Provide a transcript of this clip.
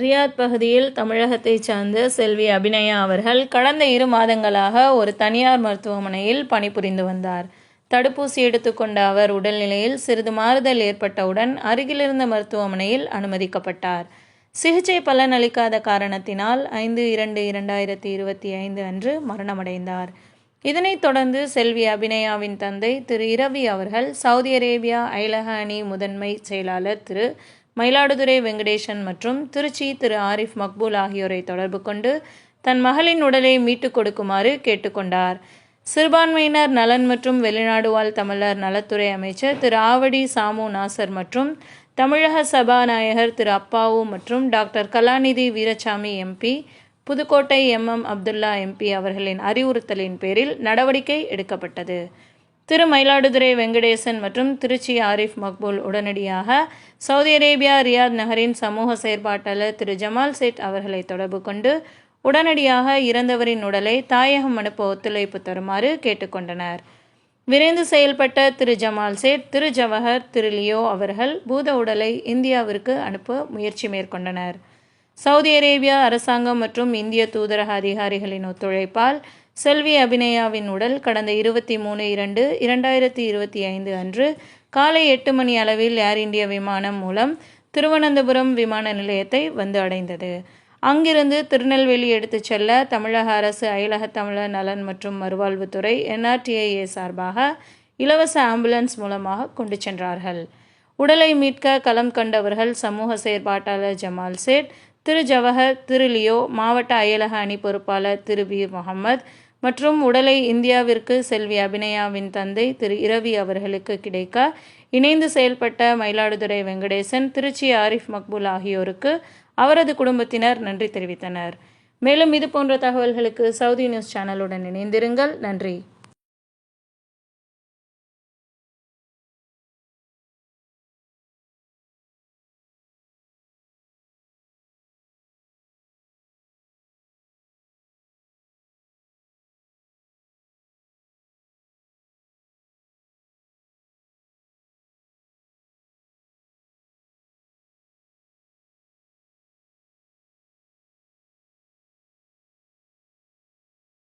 Riyadh பகுதியில் தமிழகத்தைச் சார்ந்த செல்வி அபிநயா அவர்கள் கடந்த இரு மாதங்களாக ஒரு தனியார் மருத்துவமனையில் பணிபுரிந்து வந்தார். தடுப்பூசி எடுத்துக்கொண்ட அவர் உடல்நிலையில் சிறிது மாறுதல் ஏற்பட்டவுடன் அருகிலிருந்த மருத்துவமனையில் அனுமதிக்கப்பட்டார். சிகிச்சை பலனளிக்காத காரணத்தினால் ஐந்து இரண்டு இரண்டாயிரத்தி இருபத்தி ஐந்து அன்று மரணமடைந்தார். இதனைத் தொடர்ந்து செல்வி அபிநயாவின் தந்தை திரு இரவி அவர்கள் சவுதி அரேபியா ஐலஹானி அணி முதன்மை செயலாளர் திரு மயிலாடுதுறை வெங்கடேசன் மற்றும் திருச்சி திரு ஆரிஃப் மக்பூல் ஆகியோரை தொடர்பு கொண்டு தன் மகளின் உடலை மீட்டுக் கொடுக்குமாறு கேட்டுக்கொண்டார். சிறுபான்மையினர் நலன் மற்றும் வெளிநாடு வாழ் தமிழர் நலத்துறை அமைச்சர் திரு ஆவடி சாமு நாசர் மற்றும் தமிழக சபாநாயகர் திரு அப்பாவு மற்றும் doctor Kalanidhi Veerasamy MP Pudukkottai M M Abdullah MP அவர்களின் அறிவுறுத்தலின் பேரில் நடவடிக்கை எடுக்கப்பட்டது. திரு மயிலாடுதுறை வெங்கடேசன் மற்றும் திருச்சி ஆரிஃப் மக்பூல் உடனடியாக சவுதி அரேபியா ரியாத் நகரின் சமூக செயற்பாட்டாளர் திரு ஜமால் சேட் அவர்களை தொடர்பு கொண்டு உடனடியாக இறந்தவரின் உடலை தாயகம் அனுப்ப ஒத்துழைப்பு தருமாறு கேட்டுக்கொண்டனர். விரைந்து செயல்பட்ட திரு ஜமால் சேட் திரு ஜவஹர் திரு லியோ அவர்கள் பூத உடலை இந்தியாவிற்கு அனுப்ப முயற்சி மேற்கொண்டனர். சவுதி அரேபியா அரசாங்கம் மற்றும் இந்திய தூதரக அதிகாரிகளின் ஒத்துழைப்பால் செல்வி அபிநயாவின் உடல் கடந்த இருபத்தி மூணு இரண்டு இரண்டாயிரத்தி இருபத்தி ஐந்து அன்று காலை எட்டு மணி அளவில் ஏர் இந்தியா விமானம் மூலம் திருவனந்தபுரம் விமான நிலையத்தை வந்து அடைந்தது. அங்கிருந்து திருநெல்வேலி எடுத்துச் செல்ல தமிழக அரசு அயலக தமிழர் நலன் மற்றும் மறுவாழ்வுத்துறை என்ஆர்டிஐஏ சார்பாக இலவச ஆம்புலன்ஸ் மூலமாக கொண்டு சென்றார்கள். உடலை மீட்க களம் கண்டவர்கள் சமூக செயற்பாட்டாளர் ஜமால் சேட் திரு ஜவஹர் திரு லியோ மாவட்ட அயலக அணி பொறுப்பாளர் திரு பீர் முகமது மற்றும் உடலை இந்தியாவிற்கு செல்வி அபிநயாவின் தந்தை திரு இரவி அவர்களுக்கு கிடைக்க இணைந்து செயல்பட்ட மயிலாடுதுறை வெங்கடேசன் திருச்சி ஆரிஃப் மக்பூல் ஆகியோருக்கு அவரது குடும்பத்தினர் நன்றி தெரிவித்தனர். மேலும் இது போன்ற தகவல்களுக்கு சவுதி நியூஸ் சேனலுடன் இணைந்திருங்கள். நன்றி.